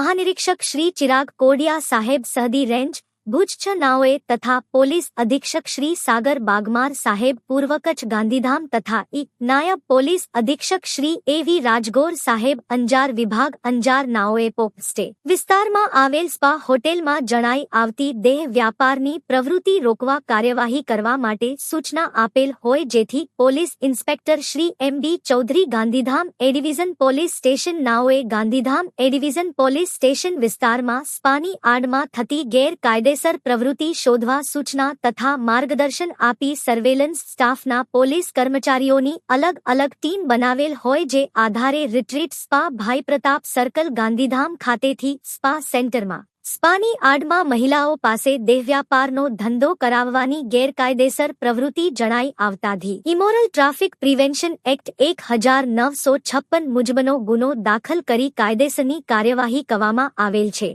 મહાનિરીક્ષક શ્રી ચિરાગ કોડિયા સાહેબ સહદી રેન્જ ભુજ છ નાઓએ તથા પોલીસ અધિક્ષક શ્રી સાગર બાગમાર સાહેબ પૂર્વ કચ્છ ગાંધીધામ તથા ઈ નાયબ પોલીસ અધિક્ષક શ્રી એ વી રાજગોર સાહેબ અંજાર વિભાગ અંજાર નાઓએ પોપસ્ટે વિસ્તારમાં આવેલ સ્પા હોટેલમાં જણાઈ આવતી દેહ વ્યાપારની પ્રવૃત્તિ રોકવા કાર્યવાહી કરવા માટે સૂચના આપેલ હોય જેથી police inspector Shri M D Chaudhary Gandhidham A division police station નાઓએ Gandhidham A division police station વિસ્તારમાં સ્પાની આડમાં થતી ગેરકાયદેસર પ્રવૃત્તિ શોધવા, સૂચના તથા માર્ગદર્શન આપી સર્વેલન્સ સ્ટાફના પોલીસ કર્મચારીઓની અલગ અલગ ટીમ બનાવેલ હોય જે આધારે રિટ્રીટ સ્પા ભાઈ પ્રતાપ સર્કલ ગાંધીધામ ખાતેથી સ્પા સેન્ટરમાં. સ્પાની આડમાં મહિલાઓ પાસે દેહવ્યાપારનો ધંધો કરાવવાની ગેરકાયદેસર પ્રવૃત્તિ જણાઈ આવતાથી ઇમોરલ ટ્રાફિક પ્રિવેન્શન એક્ટ એક હજાર નવસો છપ્પન મુજબનો ગુનો દાખલ કરી કાયદેસરની કાર્યવાહી કરવામાં આવેલ છે.